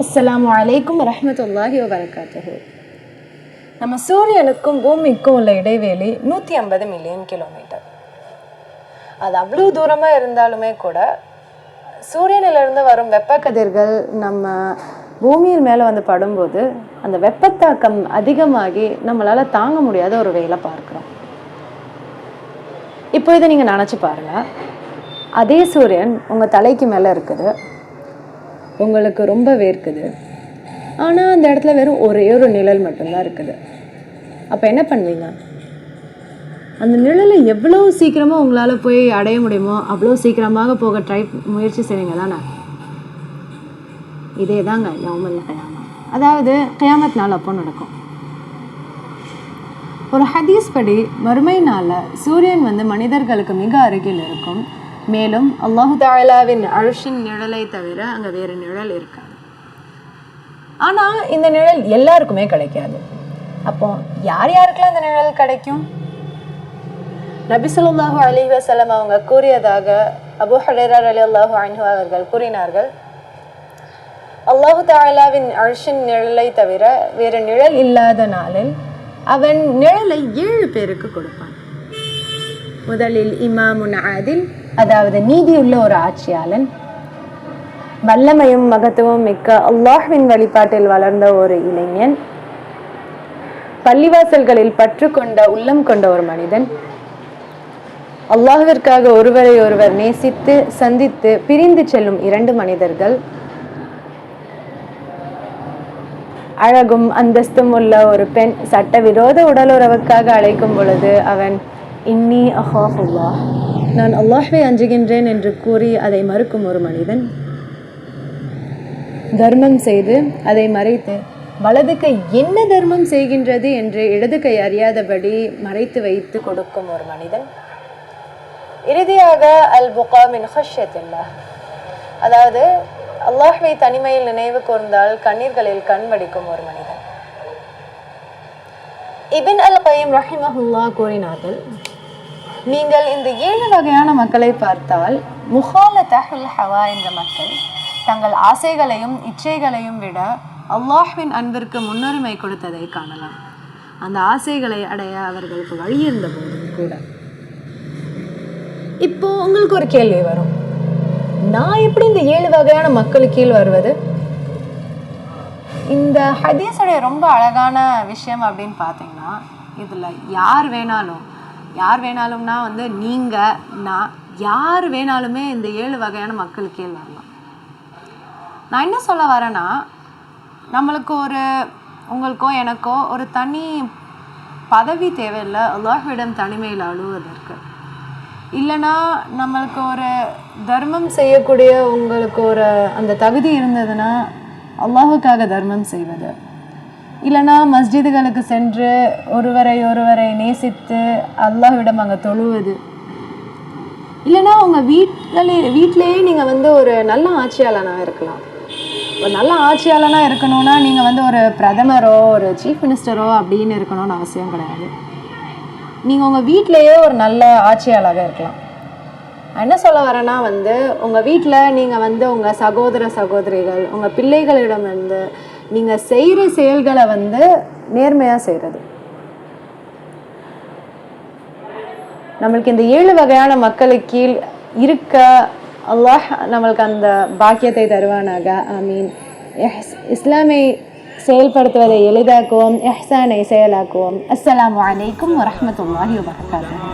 அஸ்லாம் அலைக்கும் வரமத்துல்லாஹி வரகாத்து நம்ம சூரியனுக்கும் பூமிக்கும் உள்ள இடைவெளி நூற்றி ஐம்பது மில்லியன் கிலோமீட்டர். அது அவ்வளோ தூரமாக இருந்தாலுமே கூட சூரியனிலிருந்து வரும் வெப்பக்கதிர்கள் நம்ம பூமியின் மேலே வந்து படும்போது அந்த வெப்பத்தாக்கம் அதிகமாகி நம்மளால் தாங்க முடியாத ஒரு வேலை பார்க்குறோம். இப்போ இதை நீங்கள் நினச்சி பாருங்கள் அதே சூரியன் உங்கள் தலைக்கு மேலே இருக்குது. உங்களுக்கு ரொம்ப வேர்க்குது. ஆனால் அந்த இடத்துல வெறும் ஒரே ஒரு நிழல் மட்டும்தான் இருக்குது. அப்போ என்ன பண்ணுவீங்க? அந்த நிழலை எவ்வளோ சீக்கிரமாக உங்களால் போய் அடைய முடியுமோ அவ்வளோ சீக்கிரமாக போக ட்ரை முயற்சி செய்வீங்க தானே? இதே தாங்க யௌமல் கயாமத் அதாவது கயாமத் நாள் அப்போ நடக்கும். ஒரு ஹதீஸ் படி மறுமை நாளில் சூரியன் வந்து மனிதர்களுக்கு மிக அருகில் இருக்கும். மேலும் அல்லாஹு தாலாவின் அழுஷின் நிழலை தவிர அங்கே வேறு நிழல் இருக்காது. ஆனால் இந்த நிழல் எல்லாருக்குமே கிடைக்காது. அப்போ யார் யாருக்கெல்லாம் இந்த நிழல் கிடைக்கும்? நபிசுல்லாஹு அலி வசலம் அவங்க கூறியதாக அபூ அலி அல்லாஹு அன்ஹு அவர்கள் கூறினார்கள் அல்லாஹு தாலாவின் அழிஷின் நிழலை தவிர வேறு நிழல் இல்லாத நாளில் அவன் நிழலை ஏழு பேருக்கு கொடுப்பான். முதலில் இமாமுன் ஆதில் அதாவது நீதியுள்ள ஒரு ஆட்சியாளன். வல்லமையும் மகத்துவம் மிக்க அல்லாஹ்வின் வழிபாட்டில் வளர்ந்த ஒரு இளைஞன். பள்ளிவாசல்களில் பற்று கொண்ட உள்ளம் கொண்ட ஒரு மனிதன். அல்லாஹிற்காக ஒருவரை ஒருவர் நேசித்து சந்தித்து பிரிந்து செல்லும் இரண்டு மனிதர்கள். அழகும் அந்தஸ்தும் உள்ள ஒரு பெண் சட்டவிரோத உடலுறவுக்காக அழைக்கும் பொழுது அவன் இன்னி அஹாஃபுல்லா நான் அல்லாஹ்வை அஞ்சுகின்றேன் என்று கூறி அதை மறுக்கும் ஒரு மனிதன். தர்மம் செய்து அதை மறைத்து வலது கை என்ன தர்மம் செய்கின்றது என்று இடது கை அறியாதபடி மறைத்து வைத்து கொடுக்கும் ஒரு மனிதன். இறுதியாக அல் புகா ஹஷ்யத்தில்லா. அதாவது அல்லாஹ்வை தனிமையில் நினைவு கூர்ந்தால் கண்ணீர்களில் கண் வடிக்கும் ஒரு மனிதன். இபின் அல் கையம் ரஹிமஹுல்லா கூறினார்கள் நீங்கள் இந்த ஏழு வகையான மக்களை பார்த்தால் முஹால தஹுல் ஹவா என்ற மக்கள் தங்கள் ஆசைகளையும் இச்சைகளையும் விட அல்லாஹ்வின் அன்பிற்கு முன்னுரிமை கொடுத்ததை காணலாம். அந்த ஆசைகளை அடைய அவர்களுக்கு வழி இருந்த போதும் கூட. இப்போ உங்களுக்கு ஒரு கேள்வி வரும். நான் எப்படி இந்த ஏழு வகையான மக்கள் கீழ் வருவது? இந்த ஹதீஸுடைய ரொம்ப அழகான விஷயம் அப்படின்னு பார்த்தீங்கன்னா இதில் யார் வேணாலும் யார் வேணாலும்னா வந்து நீங்கள் நான் யார் வேணாலுமே இந்த ஏழு வகையான மக்களுக்கே வரலாம். நான் என்ன சொல்ல வரேன்னா நம்மளுக்கு ஒரு உங்களுக்கோ எனக்கோ ஒரு தனி பதவி தேவையில்லை. அல்லாஹ்விடம் தனிமையில் அழுவதற்கு. இல்லைன்னா நம்மளுக்கு ஒரு தர்மம் செய்யக்கூடிய உங்களுக்கு ஒரு அந்த தகுதி இருந்ததுன்னா அல்லாஹுக்காக தர்மம் செய்வது. இல்லைன்னா மஸ்ஜிதுகளுக்கு சென்று ஒருவரை ஒருவரை நேசித்து அல்லாஹ்விடம் அங்கே தொழுவது. இல்லைன்னா உங்கள் வீட்டிலே வீட்டிலேயே நீங்கள் வந்து ஒரு நல்ல ஆட்சியாளனாக இருக்கலாம். ஒரு நல்ல ஆட்சியாளனாக இருக்கணும்னா நீங்கள் வந்து ஒரு பிரதமரோ ஒரு சீஃப் மினிஸ்டரோ அப்படின்னு இருக்கணும்னு அவசியம் கிடையாது. நீங்கள் உங்கள் வீட்டிலேயே ஒரு நல்ல ஆட்சியாளராக இருக்கலாம். என்ன சொல்ல வரேன்னா வந்து உங்கள் வீட்டில் நீங்கள் வந்து உங்கள் சகோதர சகோதரிகள் உங்கள் பிள்ளைகளிடம் வந்து நீங்கள் செய்கிற செயல்களை வந்து நேர்மையாக செய்கிறது நம்மளுக்கு இந்த ஏழு வகையான மக்களுக்கு கீழ் இருக்க அல்லாஹ் நம்மளுக்கு அந்த பாக்கியத்தை தருவானாக. ஐ மீன் இஸ்லாமை செயல்படுத்துவதை எளிதாக்குவோம் எஹ்சானை செயலாக்குவோம். அஸ்ஸலாமு அலைக்கும் வரஹ்மத்துல்லாஹி வபரகாத்துஹு